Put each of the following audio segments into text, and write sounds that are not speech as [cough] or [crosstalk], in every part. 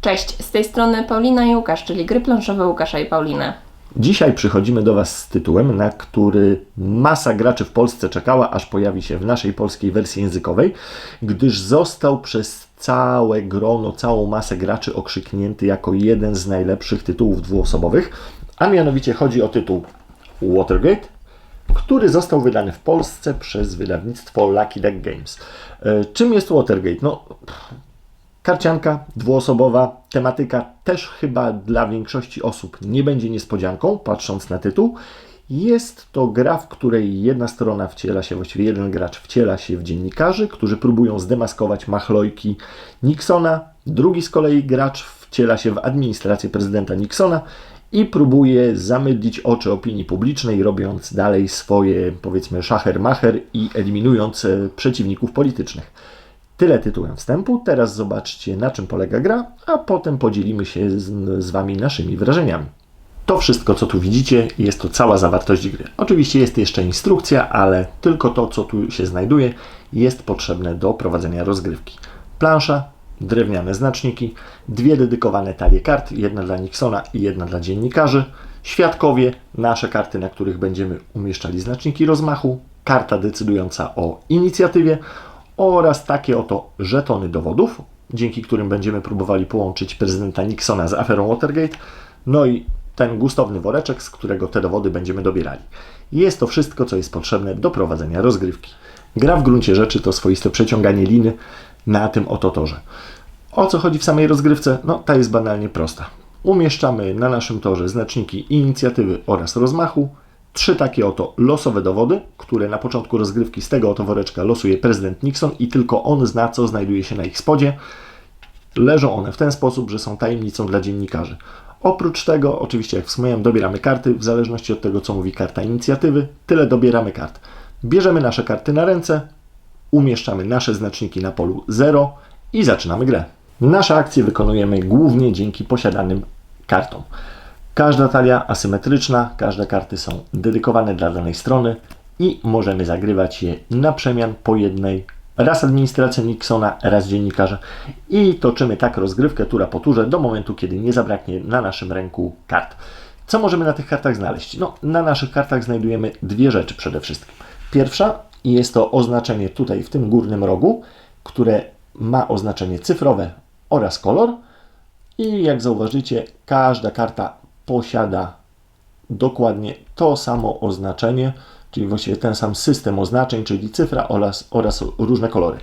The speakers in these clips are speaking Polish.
Cześć, z tej strony Paulina i Łukasz, czyli gry planszowe Łukasza i Pauliny. Dzisiaj przychodzimy do Was z tytułem, na który masa graczy w Polsce czekała, aż pojawi się w naszej polskiej wersji językowej, gdyż został przez całe grono, całą masę graczy okrzyknięty jako jeden z najlepszych tytułów dwuosobowych, a mianowicie chodzi o tytuł Watergate, który został wydany w Polsce przez wydawnictwo Lucky Duck Games. E, Czym jest Watergate? No, Karcianka dwuosobowa, tematyka też chyba dla większości osób nie będzie niespodzianką, patrząc na tytuł. Jest to gra, w której jedna strona wciela się, właściwie jeden gracz wciela się w dziennikarzy, którzy próbują zdemaskować machlojki Nixona. Drugi z kolei gracz wciela się w administrację prezydenta Nixona i próbuje zamydlić oczy opinii publicznej, robiąc dalej swoje, powiedzmy, szacher-macher i eliminując e, przeciwników politycznych. Tyle tytułem wstępu. Teraz zobaczcie, na czym polega gra, a potem podzielimy się z, z Wami naszymi wrażeniami. To wszystko, co tu widzicie, jest to cała zawartość gry. Oczywiście jest jeszcze instrukcja, ale tylko to, co tu się znajduje, jest potrzebne do prowadzenia rozgrywki. Plansza, drewniane znaczniki, dwie dedykowane talie kart, jedna dla Nixona i jedna dla dziennikarzy, świadkowie, nasze karty, na których będziemy umieszczali znaczniki rozmachu, karta decydująca o inicjatywie oraz takie oto żetony dowodów, dzięki którym będziemy próbowali połączyć prezydenta Nixona z aferą Watergate, no i ten gustowny woreczek, z którego te dowody będziemy dobierali. Jest to wszystko, co jest potrzebne do prowadzenia rozgrywki. Gra w gruncie rzeczy to swoiste przeciąganie liny na tym oto torze. O co chodzi w samej rozgrywce? No, ta jest banalnie prosta. Umieszczamy na naszym torze znaczniki inicjatywy oraz rozmachu, trzy takie oto losowe dowody, które na początku rozgrywki z tego oto woreczka losuje prezydent Nixon i tylko on zna, co znajduje się na ich spodzie. Leżą one w ten sposób, że są tajemnicą dla dziennikarzy. Oprócz tego, oczywiście jak wspomniałem, dobieramy karty w zależności od tego, co mówi karta inicjatywy, tyle dobieramy kart. Bierzemy nasze karty na ręce, umieszczamy nasze znaczniki na polu 0 i zaczynamy grę. Nasze akcje wykonujemy głównie dzięki posiadanym kartom. Każda talia asymetryczna, każde karty są dedykowane dla danej strony i możemy zagrywać je na przemian po jednej. Raz administracja Nixona, raz dziennikarza i toczymy tak rozgrywkę tura po turze do momentu, kiedy nie zabraknie na naszym ręku kart. Co możemy na tych kartach znaleźć? No, na naszych kartach znajdujemy dwie rzeczy przede wszystkim. Pierwsza jest to oznaczenie tutaj w tym górnym rogu, które ma oznaczenie cyfrowe oraz kolor. I jak zauważycie, każda karta posiada dokładnie to samo oznaczenie, czyli właściwie ten sam system oznaczeń, czyli cyfra oraz, oraz różne kolory.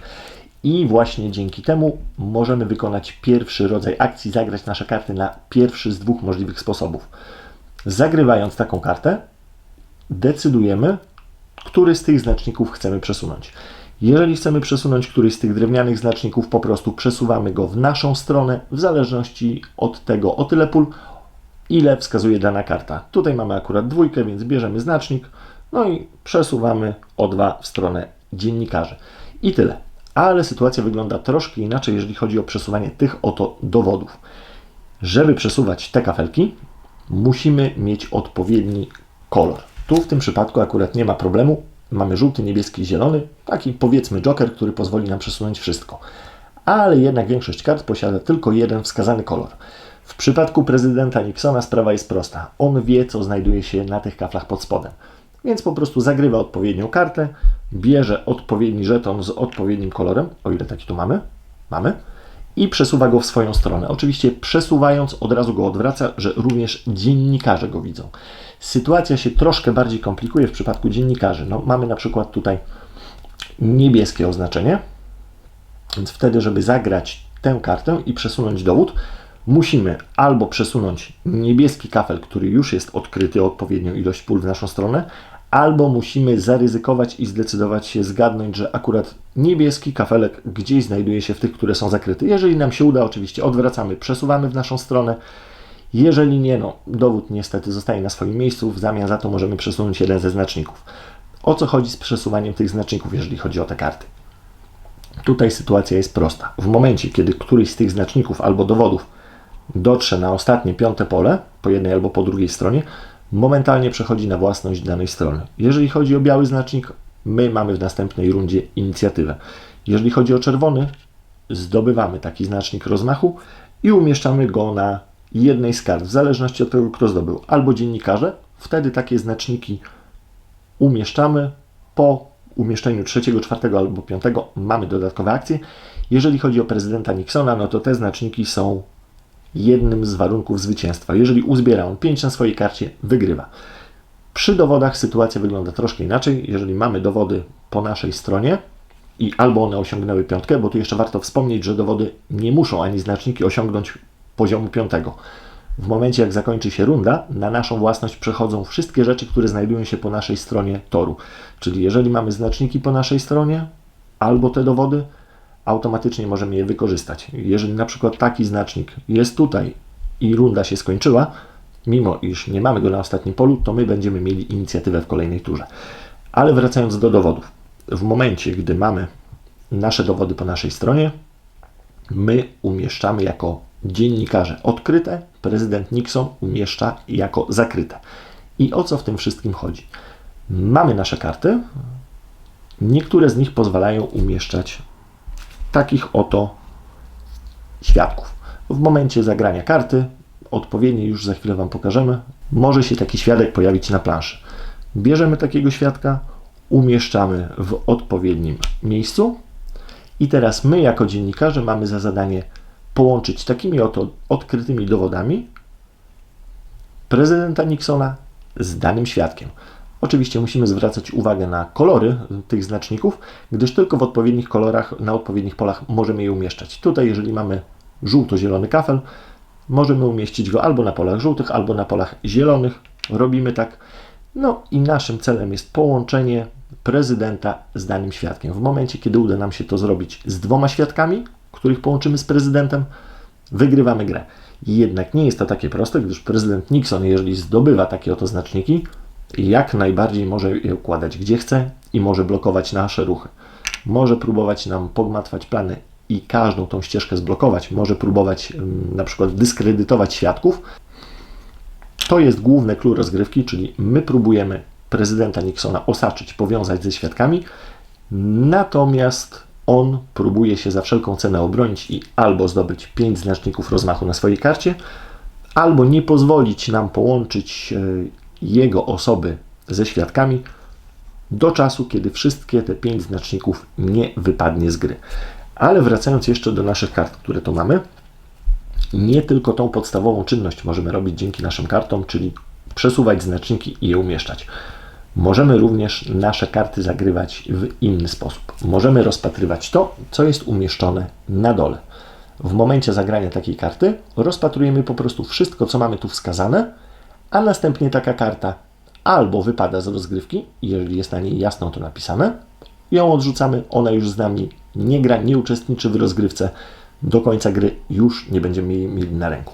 I właśnie dzięki temu możemy wykonać pierwszy rodzaj akcji, zagrać nasze karty na pierwszy z dwóch możliwych sposobów. Zagrywając taką kartę, decydujemy, który z tych znaczników chcemy przesunąć. Jeżeli chcemy przesunąć któryś z tych drewnianych znaczników, po prostu przesuwamy go w naszą stronę, w zależności od tego, o tyle pól, ile wskazuje dana karta. Tutaj mamy akurat dwójkę, więc bierzemy znacznik, no i przesuwamy o dwa w stronę dziennikarzy. I tyle. Ale sytuacja wygląda troszkę inaczej, jeżeli chodzi o przesuwanie tych oto dowodów. Żeby przesuwać te kafelki, musimy mieć odpowiedni kolor. Tu w tym przypadku akurat nie ma problemu. Mamy żółty, niebieski, zielony, taki powiedzmy joker, który pozwoli nam przesunąć wszystko. Ale jednak większość kart posiada tylko jeden wskazany kolor. W przypadku prezydenta Nixona sprawa jest prosta. On wie, co znajduje się na tych kaflach pod spodem. Więc po prostu zagrywa odpowiednią kartę, bierze odpowiedni żeton z odpowiednim kolorem, o ile taki tu mamy, mamy, i przesuwa go w swoją stronę. Oczywiście przesuwając od razu go odwraca, że również dziennikarze go widzą. Sytuacja się troszkę bardziej komplikuje w przypadku dziennikarzy. No, mamy na przykład tutaj niebieskie oznaczenie, więc wtedy, żeby zagrać tę kartę i przesunąć dowód, musimy albo przesunąć niebieski kafel, który już jest odkryty odpowiednią ilość pól w naszą stronę, albo musimy zaryzykować i zdecydować się zgadnąć, że akurat niebieski kafelek gdzieś znajduje się w tych, które są zakryte. Jeżeli nam się uda, oczywiście odwracamy, przesuwamy w naszą stronę. Jeżeli nie, no, dowód niestety zostaje na swoim miejscu, w zamian za to możemy przesunąć jeden ze znaczników. O co chodzi z przesuwaniem tych znaczników, jeżeli chodzi o te karty? Tutaj sytuacja jest prosta. W momencie, kiedy któryś z tych znaczników albo dowodów dotrze na ostatnie piąte pole, po jednej albo po drugiej stronie, momentalnie przechodzi na własność danej strony. Jeżeli chodzi o biały znacznik, my mamy w następnej rundzie inicjatywę. Jeżeli chodzi o czerwony, zdobywamy taki znacznik rozmachu i umieszczamy go na jednej z kart, w zależności od tego, kto zdobył. Albo dziennikarze, wtedy takie znaczniki umieszczamy. Po umieszczeniu trzeciego, czwartego albo piątego mamy dodatkowe akcje. Jeżeli chodzi o prezydenta Nixona, no to te znaczniki są jednym z warunków zwycięstwa. Jeżeli uzbiera on 5 na swojej karcie, wygrywa. Przy dowodach sytuacja wygląda troszkę inaczej. Jeżeli mamy dowody po naszej stronie i albo one osiągnęły piątkę, bo tu jeszcze warto wspomnieć, że dowody nie muszą ani znaczniki osiągnąć poziomu piątego. W momencie, jak zakończy się runda, na naszą własność przechodzą wszystkie rzeczy, które znajdują się po naszej stronie toru. Czyli jeżeli mamy znaczniki po naszej stronie albo te dowody, automatycznie możemy je wykorzystać. Jeżeli na przykład taki znacznik jest tutaj i runda się skończyła, mimo iż nie mamy go na ostatnim polu, to my będziemy mieli inicjatywę w kolejnej turze. Ale wracając do dowodów. W momencie, gdy mamy nasze dowody po naszej stronie, my umieszczamy jako dziennikarze odkryte, prezydent Nixon umieszcza jako zakryte. I o co w tym wszystkim chodzi? Mamy nasze karty, niektóre z nich pozwalają umieszczać takich oto świadków. W momencie zagrania karty, odpowiednie już za chwilę Wam pokażemy, może się taki świadek pojawić na planszy. Bierzemy takiego świadka, umieszczamy w odpowiednim miejscu i teraz my jako dziennikarze mamy za zadanie połączyć takimi oto odkrytymi dowodami prezydenta Nixona z danym świadkiem. Oczywiście musimy zwracać uwagę na kolory tych znaczników, gdyż tylko w odpowiednich kolorach, na odpowiednich polach możemy je umieszczać. Tutaj, jeżeli mamy żółto-zielony kafel, możemy umieścić go albo na polach żółtych, albo na polach zielonych. Robimy tak. No i naszym celem jest połączenie prezydenta z danym świadkiem. W momencie, kiedy uda nam się to zrobić z dwoma świadkami, których połączymy z prezydentem, wygrywamy grę. Jednak nie jest to takie proste, gdyż prezydent Nixon, jeżeli zdobywa takie oto znaczniki, jak najbardziej może je układać gdzie chce i może blokować nasze ruchy. Może próbować nam pogmatwać plany i każdą tą ścieżkę zblokować. Może próbować ym, na przykład dyskredytować świadków. To jest główny clue rozgrywki, czyli my próbujemy prezydenta Nixona osaczyć, powiązać ze świadkami, natomiast on próbuje się za wszelką cenę obronić i albo zdobyć 5 znaczników rozmachu na swojej karcie, albo nie pozwolić nam połączyć e, jego osoby ze świadkami do czasu, kiedy wszystkie te 5 znaczników nie wypadnie z gry. Ale wracając jeszcze do naszych kart, które tu mamy, nie tylko tą podstawową czynność możemy robić dzięki naszym kartom, czyli przesuwać znaczniki i je umieszczać. Możemy również nasze karty zagrywać w inny sposób. Możemy rozpatrywać to, co jest umieszczone na dole. W momencie zagrania takiej karty rozpatrujemy po prostu wszystko, co mamy tu wskazane, a następnie taka karta albo wypada z rozgrywki, jeżeli jest na niej jasno to napisane, ją odrzucamy, ona już z nami nie gra, nie uczestniczy w rozgrywce, do końca gry już nie będziemy jej mieli na ręku.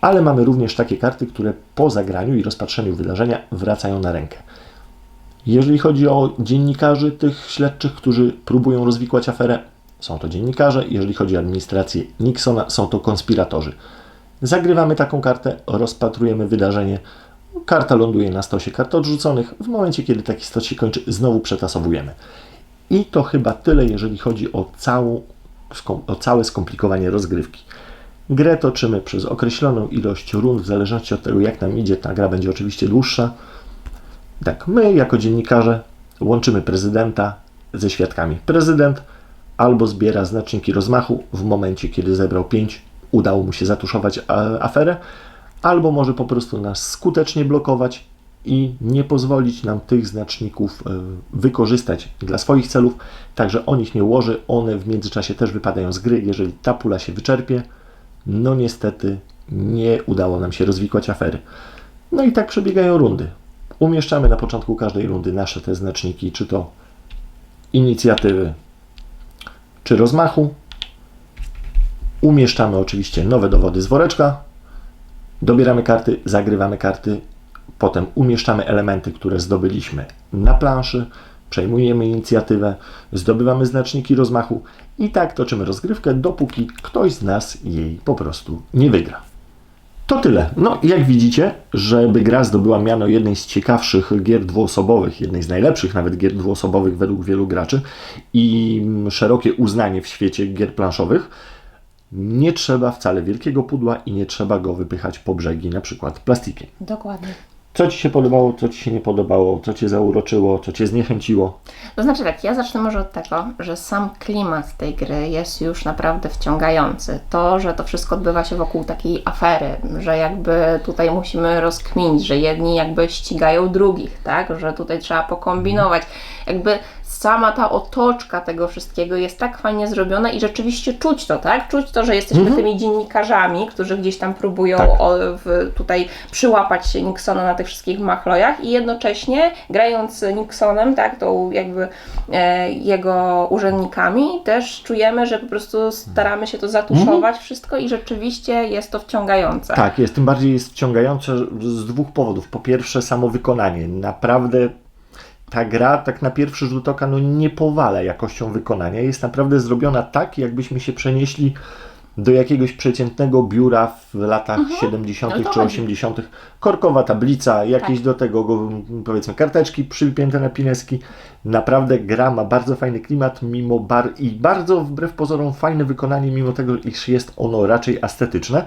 Ale mamy również takie karty, które po zagraniu i rozpatrzeniu wydarzenia wracają na rękę. Jeżeli chodzi o dziennikarzy, tych śledczych, którzy próbują rozwikłać aferę, są to dziennikarze. Jeżeli chodzi o administrację Nixona, są to konspiratorzy. Zagrywamy taką kartę, rozpatrujemy wydarzenie. Karta ląduje na stosie kart odrzuconych. W momencie, kiedy taki stos się kończy, znowu przetasowujemy. I to chyba tyle, jeżeli chodzi o, całą, o całe skomplikowanie rozgrywki. Grę toczymy przez określoną ilość rund, w zależności od tego, jak nam idzie. Ta gra będzie oczywiście dłuższa. Tak, my jako dziennikarze łączymy prezydenta ze świadkami. Prezydent albo zbiera znaczniki rozmachu w momencie, kiedy zebrał 5, udało mu się zatuszować aferę, albo może po prostu nas skutecznie blokować i nie pozwolić nam tych znaczników wykorzystać dla swoich celów, także on ich nie ułoży, one w międzyczasie też wypadają z gry, jeżeli ta pula się wyczerpie, no niestety nie udało nam się rozwikłać afery. No i tak przebiegają rundy. Umieszczamy na początku każdej rundy nasze te znaczniki, czy to inicjatywy, czy rozmachu. Umieszczamy oczywiście nowe dowody z woreczka. Dobieramy karty, zagrywamy karty. Potem umieszczamy elementy, które zdobyliśmy na planszy. Przejmujemy inicjatywę, zdobywamy znaczniki rozmachu i tak toczymy rozgrywkę, dopóki ktoś z nas jej po prostu nie wygra. To tyle. No, jak widzicie, żeby gra zdobyła miano jednej z ciekawszych gier dwuosobowych, jednej z najlepszych nawet gier dwuosobowych według wielu graczy i szerokie uznanie w świecie gier planszowych, nie trzeba wcale wielkiego pudła i nie trzeba go wypychać po brzegi, na przykład plastikiem. Dokładnie. Co Ci się podobało, co Ci się nie podobało, co Cię zauroczyło, co Cię zniechęciło? To znaczy tak, ja zacznę może od tego, że sam klimat tej gry jest już naprawdę wciągający. To, że to wszystko odbywa się wokół takiej afery, że jakby tutaj musimy rozkminić, że jedni jakby ścigają drugich, tak? Że tutaj trzeba pokombinować. Jakby sama ta otoczka tego wszystkiego jest tak fajnie zrobiona i rzeczywiście czuć to, tak? Czuć to, że jesteśmy tymi dziennikarzami, którzy gdzieś tam próbują Tak. o, w, tutaj przyłapać się Nixona na tych wszystkich machlojach i jednocześnie grając Nixonem, tak, tą jakby e, jego urzędnikami, też czujemy, że po prostu staramy się to zatuszować wszystko i rzeczywiście jest to wciągające. Tak, jest, tym bardziej jest wciągające z dwóch powodów. Po pierwsze, samo wykonanie. Naprawdę ta gra, tak na pierwszy rzut oka, no nie powala jakością wykonania. Jest naprawdę zrobiona tak, jakbyśmy się przenieśli do jakiegoś przeciętnego biura w latach 70. No czy chodzi. 80. Korkowa tablica, jakieś Tak. do tego go, powiedzmy karteczki przypięte na pineski. Naprawdę gra ma bardzo fajny klimat mimo bar i bardzo wbrew pozorom fajne wykonanie, mimo tego, iż jest ono raczej estetyczne.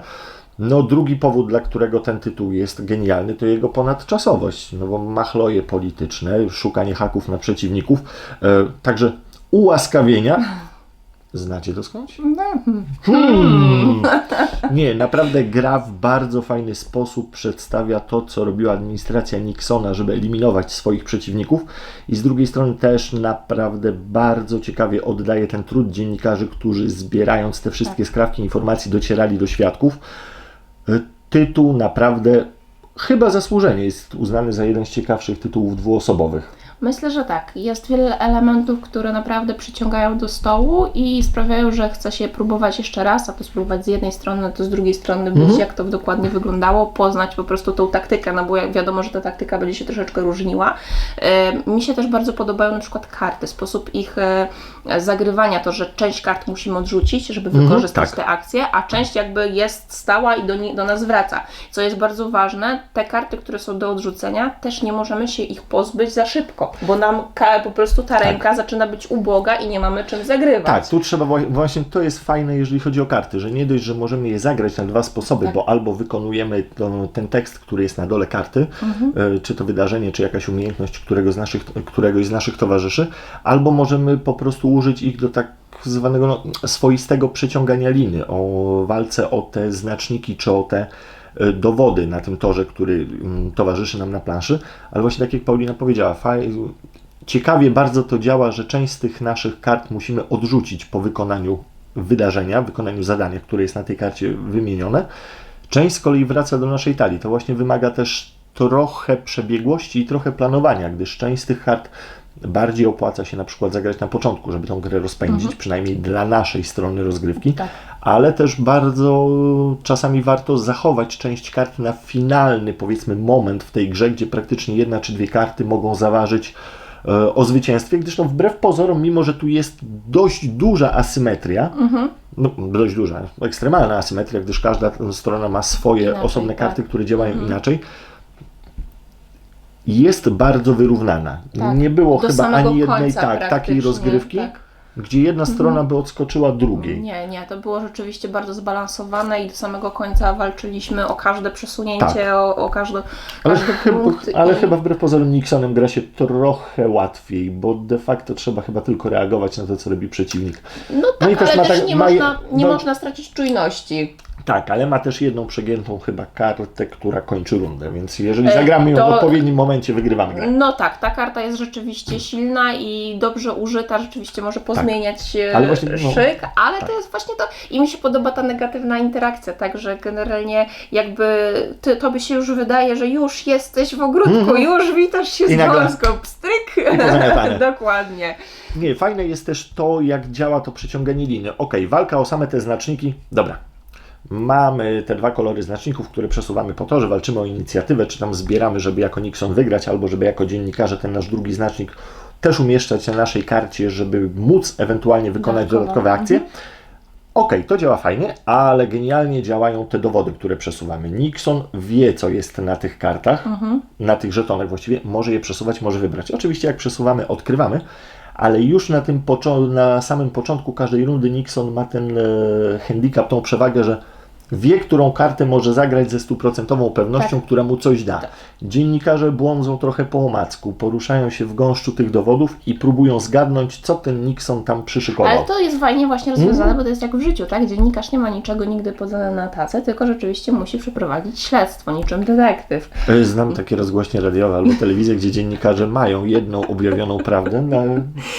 No drugi powód, dla którego ten tytuł jest genialny, to jego ponadczasowość. No bo machloje polityczne, szukanie haków na przeciwników, e, także ułaskawienia. Znacie to skądś? Hmm. Nie, naprawdę gra w bardzo fajny sposób przedstawia to, co robiła administracja Nixona, żeby eliminować swoich przeciwników i z drugiej strony też naprawdę bardzo ciekawie oddaje ten trud dziennikarzy, którzy zbierając te wszystkie skrawki informacji docierali do świadków. Tytuł naprawdę chyba zasłużenie jest uznany za jeden z ciekawszych tytułów dwuosobowych. Myślę, że tak. Jest wiele elementów, które naprawdę przyciągają do stołu i sprawiają, że chce się próbować jeszcze raz, a to spróbować z jednej strony, a to z drugiej strony być, jak to dokładnie wyglądało, poznać po prostu tą taktykę, no bo jak wiadomo, że ta taktyka będzie się troszeczkę różniła. Mi się też bardzo podobają na przykład karty, sposób ich e, zagrywania, to, że część kart musimy odrzucić, żeby wykorzystać tak. te akcje, a część jakby jest stała i do, ni- do nas wraca. Co jest bardzo ważne, te karty, które są do odrzucenia, też nie możemy się ich pozbyć za szybko, bo nam po prostu ta ręka zaczyna być uboga i nie mamy czym zagrywać. Tak, tu trzeba wła- właśnie to jest fajne, jeżeli chodzi o karty, że nie dość, że możemy je zagrać na dwa sposoby, Tak. bo albo wykonujemy to, ten tekst, który jest na dole karty, Mhm. e, czy to wydarzenie, czy jakaś umiejętność którego z naszych, któregoś z naszych towarzyszy, albo możemy po prostu użyć ich do tak zwanego no, swoistego przeciągania liny, o walce o te znaczniki, czy o te e, dowody na tym torze, który mm, towarzyszy nam na planszy, ale właśnie tak jak Paulina powiedziała, Ciekawie bardzo to działa, że część z tych naszych kart musimy odrzucić po wykonaniu wydarzenia, wykonaniu zadania, które jest na tej karcie wymienione. Część z kolei wraca do naszej talii. To właśnie wymaga też trochę przebiegłości i trochę planowania, gdyż część z tych kart bardziej opłaca się na przykład zagrać na początku, żeby tą grę rozpędzić, przynajmniej dla naszej strony rozgrywki, Tak. ale też bardzo czasami warto zachować część kart na finalny, powiedzmy, moment w tej grze, gdzie praktycznie jedna czy dwie karty mogą zaważyć e, o zwycięstwie, gdyż no, wbrew pozorom, mimo że tu jest dość duża asymetria, no, dość duża, ekstremalna asymetria, gdyż każda strona ma swoje Inaczej, osobne tak. karty, które działają inaczej, jest bardzo wyrównana. Tak. Nie było Do chyba ani jednej tak, takiej rozgrywki, tak. gdzie jedna strona by odskoczyła drugiej. Nie, nie, to było rzeczywiście bardzo zbalansowane i do samego końca walczyliśmy o każde przesunięcie, Tak. o, o każdy, Ale, każdy [laughs] chyba, punkt. ale i... chyba wbrew pozorom Nixonem gra się trochę łatwiej, bo de facto trzeba chyba tylko reagować na to, co robi przeciwnik. No tak, i też ale też tak- nie, ma- można, nie no- można stracić czujności. Tak, ale ma też jedną przegiętą chyba kartę, która kończy rundę, więc jeżeli E, zagramy ją w to- odpowiednim momencie, wygrywamy grę. No tak, ta karta jest rzeczywiście silna i dobrze użyta, rzeczywiście może pozmieniać e, Ale właśnie, no, szyk, ale tak. to jest właśnie to i mi się podoba ta negatywna interakcja, także generalnie jakby ty, tobie się już wydaje, że już jesteś w ogródku, już witasz się Mhm. I z nagle- gąską, pstryk! I pozamiatane. [laughs] Dokładnie. Nie, fajne jest też to, jak działa to przyciąganie liny. Ok, walka o same te znaczniki. Dobra. Mamy te dwa kolory znaczników, które przesuwamy po torze, walczymy o inicjatywę, czy tam zbieramy, żeby jako Nixon wygrać, albo żeby jako dziennikarze ten nasz drugi znacznik też umieszczać na naszej karcie, żeby móc ewentualnie wykonać dodatkowe akcje. Ok, to działa fajnie, ale genialnie działają te dowody, które przesuwamy. Nixon wie, co jest na tych kartach, na tych żetonach właściwie, może je przesuwać, może wybrać. Oczywiście, jak przesuwamy, odkrywamy, ale już na, tym na samym początku każdej rundy Nixon ma ten e, handicap, tą przewagę, że wie, którą kartę może zagrać ze stuprocentową pewnością, która mu coś da. Dziennikarze błądzą trochę po omacku, poruszają się w gąszczu tych dowodów i próbują zgadnąć, co ten Nixon tam przyszykował. Ale to jest fajnie właśnie rozwiązane, Mhm. bo to jest jak w życiu, tak? Dziennikarz nie ma niczego nigdy podane na tacę, tylko rzeczywiście musi przeprowadzić śledztwo, niczym detektyw. E, Znam takie rozgłośnie radiowe albo telewizję, gdzie dziennikarze mają jedną objawioną prawdę na,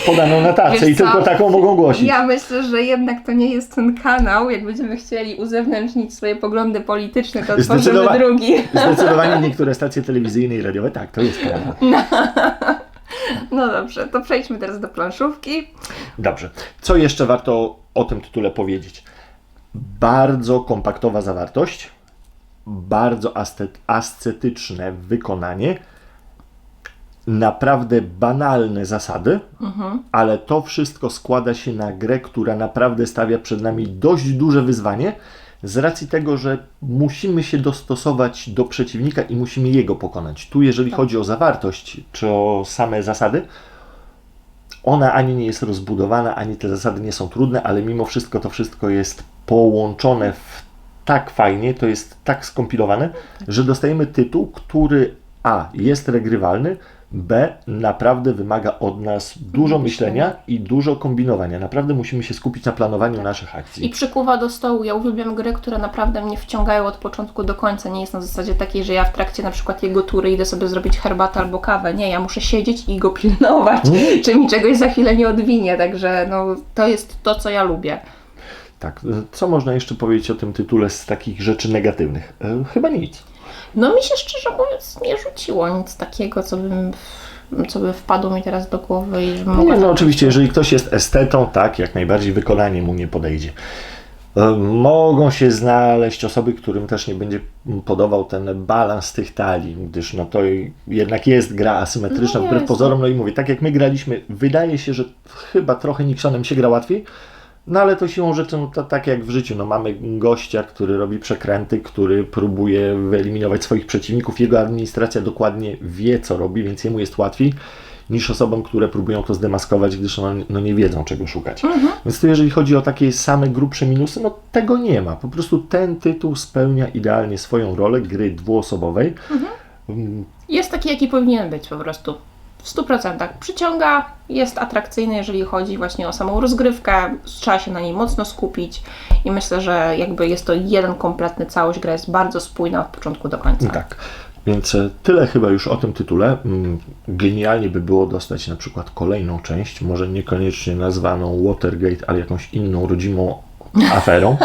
podaną na tacy Wiesz i co? tylko taką mogą głosić. Ja myślę, że jednak to nie jest ten kanał. Jak będziemy chcieli uzewnętrznić swoje poglądy polityczne, to otworzymy drugi. Zdecydowanie niektóre stacje telewizyjne i radiowe, tak, to jest prawda. [laughs] No dobrze, to przejdźmy teraz do planszówki. Dobrze. Co jeszcze warto o tym tytule powiedzieć? Bardzo kompaktowa zawartość, bardzo ascetyczne wykonanie, naprawdę banalne zasady, ale to wszystko składa się na grę, która naprawdę stawia przed nami dość duże wyzwanie, z racji tego, że musimy się dostosować do przeciwnika i musimy jego pokonać. Tu, jeżeli chodzi o zawartość czy o same zasady, ona ani nie jest rozbudowana, ani te zasady nie są trudne, ale mimo wszystko to wszystko jest połączone w tak fajnie, to jest tak skompilowane, że dostajemy tytuł, który A jest regrywalny, B naprawdę wymaga od nas dużo myślenia i dużo kombinowania. Naprawdę musimy się skupić na planowaniu naszych I akcji. przykuwa do stołu. Ja uwielbiam gry, które naprawdę mnie wciągają od początku do końca. Nie jest na zasadzie takiej, że ja w trakcie na przykład jego tury idę sobie zrobić herbatę albo kawę. Nie, ja muszę siedzieć i go pilnować, [laughs] czy mi czegoś za chwilę nie odwinie. Także no, to jest to, co ja lubię. Tak, co można jeszcze powiedzieć o tym tytule z takich rzeczy negatywnych? E, Chyba nic. No mi się szczerze mówiąc nie rzuciło nic takiego, co bym co by wpadło mi teraz do głowy i mogła Nie, no tak- oczywiście, jeżeli ktoś jest estetą, tak, jak najbardziej wykonanie mu nie podejdzie. E, Mogą się znaleźć osoby, którym też nie będzie podobał ten balans tych talii, gdyż no to jednak jest gra asymetryczna No wbrew pozorom. No i mówię, tak jak my graliśmy, wydaje się, że chyba trochę Nixonem się gra łatwiej, no ale to siłą rzeczy, no to tak jak w życiu, no mamy gościa, który robi przekręty, który próbuje wyeliminować swoich przeciwników, jego administracja dokładnie wie, co robi, więc jemu jest łatwiej niż osobom, które próbują to zdemaskować, gdyż no, no nie wiedzą, czego szukać. Więc tu jeżeli chodzi o takie same grubsze minusy, no tego nie ma. Po prostu ten tytuł spełnia idealnie swoją rolę gry dwuosobowej. Mm, Jest taki, jaki powinien być po prostu. W 100%. Przyciąga, jest atrakcyjny, jeżeli chodzi właśnie o samą rozgrywkę. Trzeba się na niej mocno skupić i myślę, że jakby jest to jeden kompletny całość. Gra jest bardzo spójna od początku do końca. Tak. Więc e, tyle chyba już o tym tytule. Mm, Genialnie by było dostać na przykład kolejną część, może niekoniecznie nazwaną Watergate, ale jakąś inną rodzimą aferą.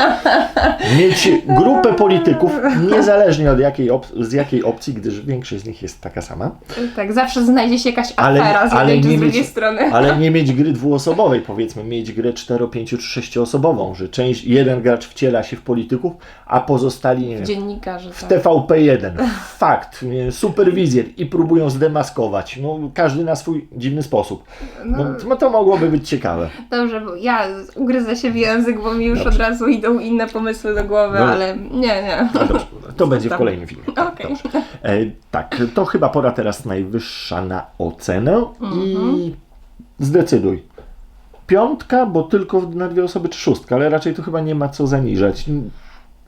Mieć grupę polityków, niezależnie od jakiej z jakiej opcji, gdyż większość z nich jest taka sama, Tak, zawsze znajdzie się jakaś Ale- afera z jednej czy z drugiej mieć- strony. ale [laughs] nie mieć gry dwuosobowej, powiedzmy, mieć grę 4, 5 czy 6 osobową, że część, jeden gracz wciela się w polityków, a pozostali, nie wiem, Dziennikarze. w Tak. TVP1. [laughs] Fakt, superwizjer i próbują zdemaskować. No, każdy na swój dziwny sposób. No, no to mogłoby być ciekawe. Dobrze, bo ja ugryzę się w język, bo mi już Dobrze. od razu idą inne pomysły do głowy, Dobra. ale nie, nie. No dobrze, to będzie w kolejnym filmie. Dobrze. E, tak, to chyba pora teraz najwyższa na ocenę i Mhm. zdecyduj. Piątka, bo tylko na dwie osoby, czy szóstka, ale raczej tu chyba nie ma co zaniżać.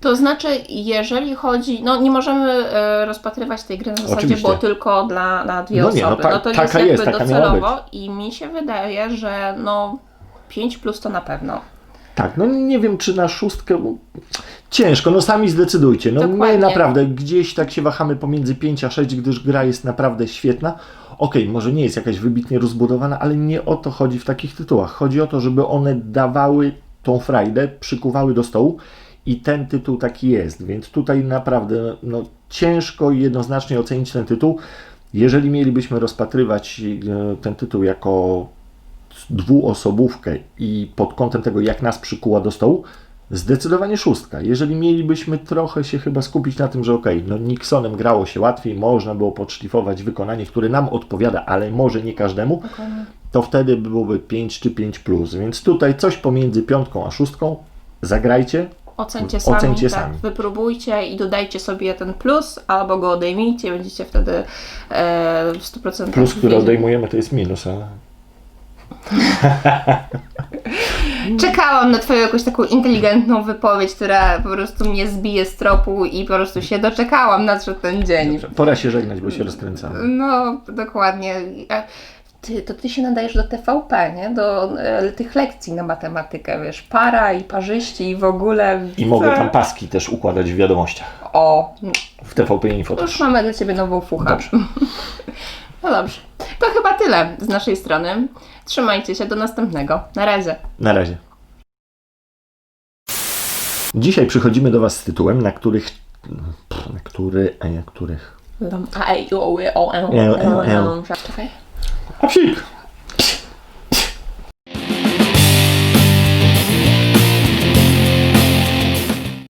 To znaczy, jeżeli chodzi, no nie możemy e, rozpatrywać tej gry na zasadzie, Oczywiście. bo tylko dla, na dwie No osoby. nie, no ta- no to taka jest jakby jest, docelowo i mi się wydaje, że no 5 plus to na pewno. Tak, no nie wiem, czy na szóstkę. Ciężko, no sami zdecydujcie. No Dokładnie. my naprawdę gdzieś tak się wahamy pomiędzy 5 a 6, gdyż gra jest naprawdę świetna. Okej, może nie jest jakaś wybitnie rozbudowana, ale nie o to chodzi w takich tytułach. Chodzi o to, żeby one dawały tą frajdę, przykuwały do stołu i ten tytuł taki jest. Więc tutaj naprawdę no, ciężko i jednoznacznie ocenić ten tytuł. Jeżeli mielibyśmy rozpatrywać e, ten tytuł jako dwuosobówkę i pod kątem tego, jak nas przykuła do stołu, zdecydowanie szóstka. Jeżeli mielibyśmy trochę się chyba skupić na tym, że okej, no Nixonem grało się łatwiej, można było podszlifować wykonanie, które nam odpowiada, ale może nie każdemu, to wtedy byłoby 5 czy 5 plus. Więc tutaj coś pomiędzy piątką a szóstką. Zagrajcie. Ocencie sami, Ocencie tak, sami. wypróbujcie i dodajcie sobie ten plus, albo go odejmijcie, będziecie wtedy e, w 100% Plus, który odejmujemy, to jest minus, ale [laughs] Czekałam na twoją jakąś taką inteligentną wypowiedź, która po prostu mnie zbije z tropu i po prostu się doczekałam, nadszedł ten dzień. Pora się żegnać, bo się rozkręcamy. No, dokładnie. A ty, to ty się nadajesz do TVP, nie? Do e, tych lekcji na matematykę, wiesz, para i parzyści i w ogóle. I mogę tam paski też układać w wiadomościach. O, W TVP Info to już też. mamy dla ciebie nową fuchę. Dobrze. [laughs] No dobrze. To chyba tyle z naszej strony. Trzymajcie się, do następnego. Na razie. Na razie. Dzisiaj przychodzimy do Was z tytułem, na których. pff, Na który. A na których. A, e, i, o, e, o, e, E, e, e. Czekaj. A psik!